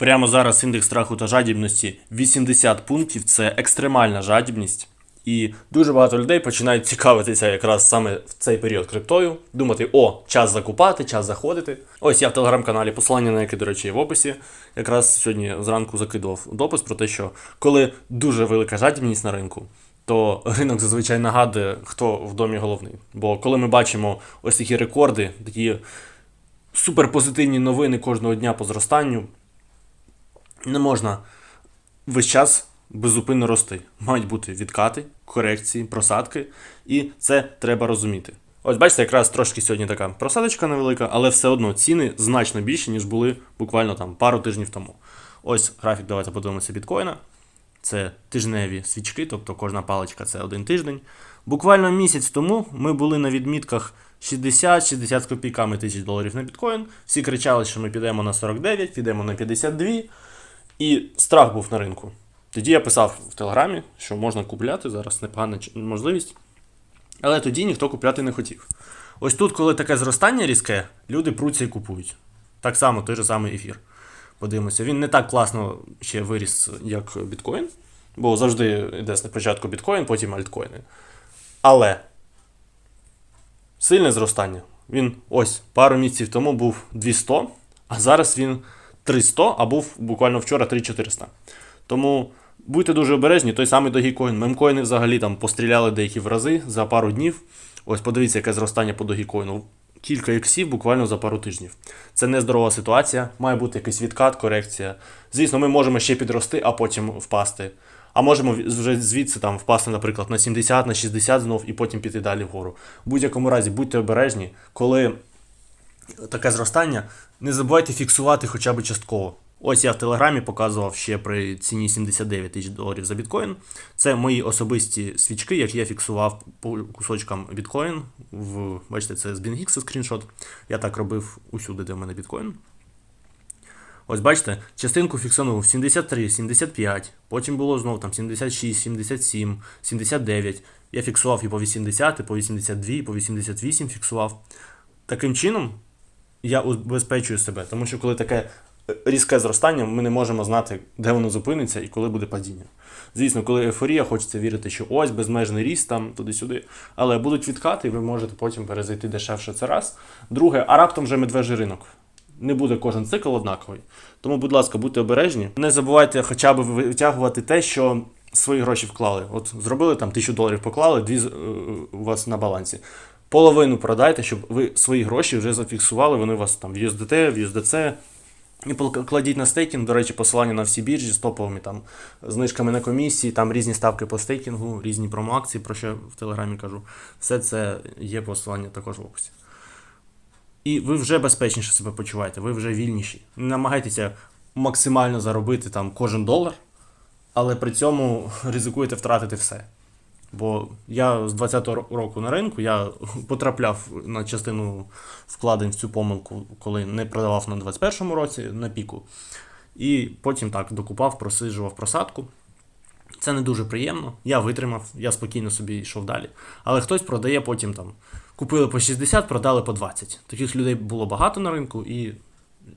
Прямо зараз індекс страху та жадібності 80 пунктів це екстремальна жадібність. І дуже багато людей починають цікавитися якраз саме в цей період криптою, думати, о, час закупати, час заходити. Ось я в телеграм-каналі, посилання на яке, до речі, є в описі. Якраз сьогодні зранку закидував допис про те, що коли дуже велика жадібність на ринку, то ринок зазвичай нагадує, хто в домі головний. Бо коли ми бачимо ось такі рекорди, такі суперпозитивні новини кожного дня по зростанню, не можна весь час беззупинно рости. Мають бути відкати, корекції, просадки, і це треба розуміти. Ось бачите, якраз трошки сьогодні така просадочка невелика, але все одно ціни значно більші, ніж були буквально там пару тижнів тому. Ось графік, давайте подивимося біткоїна. Це тижневі свічки, тобто кожна паличка це один тиждень. Буквально місяць тому ми були на відмітках 60-60 з копійками тисяч доларів на біткоін. Всі кричали, що ми підемо на 49, підемо на 52. І страх був на ринку. Тоді я писав в Телеграмі, що можна купляти, зараз непогана можливість. Але тоді ніхто купляти не хотів. Ось тут, коли таке зростання різке, люди пруться і купують. Так само той же самий ефір. Подивимося, він не так класно ще виріс, як біткоін, бо завжди йде спочатку біткоін, потім альткоїни. Але сильне зростання. Він ось пару місяців тому був 200, а зараз він 300, а був буквально вчора 3400. Тому будьте дуже обережні, той самий Dogecoin. Мемкоїни взагалі там постріляли деякі в рази за пару днів. Ось подивіться, яке зростання по Dogecoin. Кілька іксів буквально за пару тижнів. Це нездорова ситуація, має бути якийсь відкат, корекція. Звісно, ми можемо ще підрости, а потім впасти. А можемо вже звідси там впасти, наприклад, на 70, на 60 знов і потім піти далі вгору. В будь-якому разі будьте обережні, коли таке зростання, не забувайте фіксувати хоча б частково. Ось я в Телеграмі показував ще при ціні 79 тисяч доларів за біткоін. Це мої особисті свічки, які я фіксував по кусочкам біткоін. В, бачите, це з BingX скріншот. Я так робив усюди, де в мене біткоін. Ось бачите, частинку фіксанув 73, 75, потім було знову там 76, 77, 79. Я фіксував і по 80, і по 82, і по 88 фіксував. Таким чином я убезпечую себе, тому що коли таке е, різке зростання, ми не можемо знати, де воно зупиниться і коли буде падіння. Звісно, коли ейфорія, хочеться вірити, що ось безмежний ріст там туди-сюди. Але будуть відкати, і ви можете потім перезайти дешевше. Це раз. Друге, а раптом вже медвежий ринок. Не буде кожен цикл однаковий. Тому, будь ласка, будьте обережні. Не забувайте хоча б витягувати те, що свої гроші вклали. От зробили там тисячу доларів поклали, дві е, у вас на балансі. Половину продайте, щоб ви свої гроші вже зафіксували, вони у вас там в USDT, в USDC. І кладіть на стейкінг, до речі, посилання на всі біржі з топовими там знижками на комісії, там різні ставки по стейкінгу, різні промоакції, про що я в Телеграмі кажу. Все це є посилання також в описі. І ви вже безпечніше себе почуваєте, ви вже вільніші. Намагайтеся максимально заробити там кожен долар, але при цьому ризикуєте втратити все. Бо я з 20-го року на ринку я потрапляв на частину вкладень в цю помилку, коли не продавав на 21-му році на піку. І потім так докупав, просиджував просадку. Це не дуже приємно. Я витримав, я спокійно собі йшов далі. Але хтось продає потім там. Купили по 60, продали по 20. Таких людей було багато на ринку, і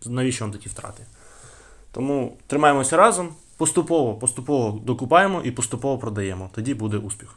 навіщо вам такі втрати? Тому тримаємося разом, поступово, поступово докупаємо і поступово продаємо. Тоді буде успіх.